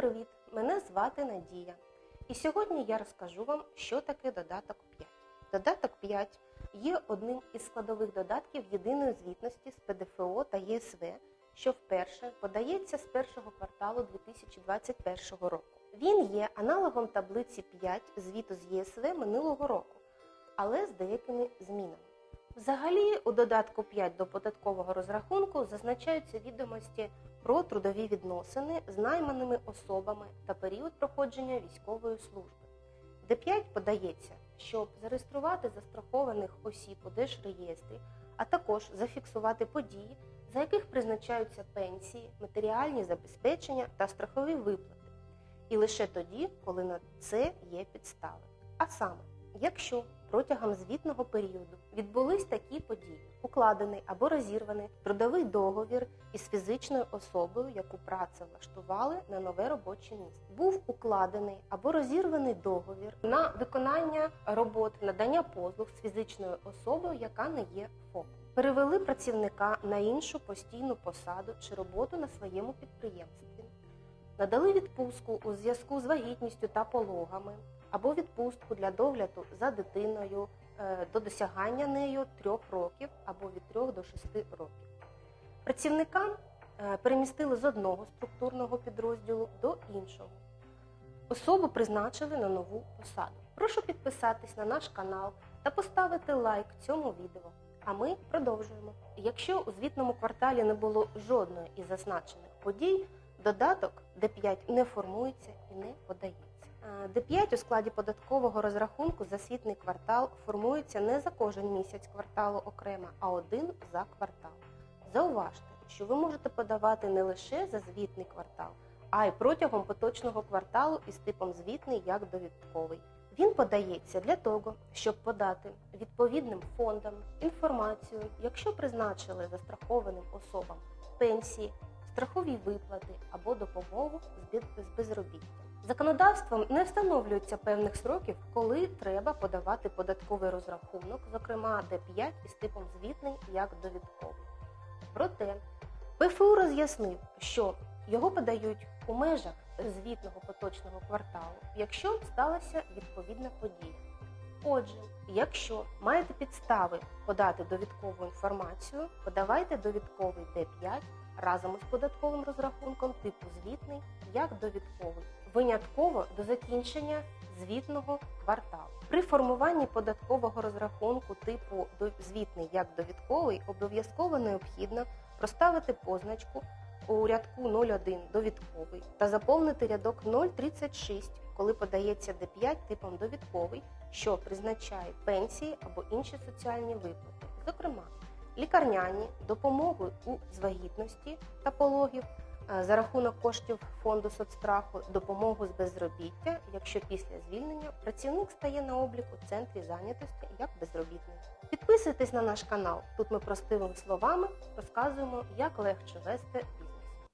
привіт! Мене звати Надія. І сьогодні я розкажу вам, що таке додаток 5. Додаток 5 є одним із складових додатків єдиної звітності з ПДФО та ЄСВ, що вперше подається з першого кварталу 2021 року. Він є аналогом таблиці 5 звіту з ЄСВ минулого року, але з деякими змінами. Взагалі, у додатку 5 до податкового розрахунку зазначаються відомості про трудові відносини з найманими особами та період проходження військової служби. Д5 подається, щоб зареєструвати застрахованих осіб у Держреєстрі, а також зафіксувати події, за яких призначаються пенсії, матеріальні забезпечення та страхові виплати. І лише тоді, коли на це є підстави. А саме, якщо протягом звітного періоду відбулись такі події, укладений або розірваний трудовий договір із фізичною особою, яку працевлаштували на нове робоче місце, був укладений або розірваний договір на виконання робот, надання послуг з фізичною особою, яка не є ФОП. Перевели працівника на іншу постійну посаду чи роботу на своєму підприємстві, надали відпустку у зв'язку з вагітністю та пологами або відпустку для догляду за дитиною е, до досягання нею трьох років або від 3 до 6 років. Працівника е, перемістили з одного структурного підрозділу до іншого. Особу призначили на нову посаду. Прошу підписатись на наш канал та поставити лайк цьому відео. А ми продовжуємо. Якщо у звітному кварталі не було жодної із зазначених подій, додаток Д5 не формується і не подається. Е, Д5 у складі податкового розрахунку за світний квартал формується не за кожен місяць кварталу окремо, а один за квартал. Зауважте, що ви можете подавати не лише за звітний квартал, а й протягом поточного кварталу із типом звітний як довідковий. Він подається для того, щоб подати відповідним фондам інформацію, якщо призначили застрахованим особам пенсії, страхові виплати або допомогу з безробіття. Законодавством не встановлюється певних сроків, коли треба подавати податковий розрахунок, зокрема Д5 із типом звітний як довідковий. Проте ПФУ роз'яснив, що його подають у межах звітного поточного кварталу, якщо сталася відповідна подія. Отже, якщо маєте підстави подати довідкову інформацію, подавайте довідковий Д5 разом із податковим розрахунком типу звітний як довідковий, винятково до закінчення звітного кварталу. При формуванні податкового розрахунку типу звітний як довідковий обов'язково необхідно проставити позначку у рядку 01 довідковий та заповнити рядок 036, коли подається Д5 типом довідковий, що призначає пенсії або інші соціальні виплати, зокрема лікарняні, допомоги у звагітності та пологів е, за рахунок коштів фонду соцстраху, допомогу з безробіття, якщо після звільнення працівник стає на облік у центрі зайнятості як безробітний. Підписуйтесь на наш канал. Тут ми простими словами розказуємо, як легше вести бізнес.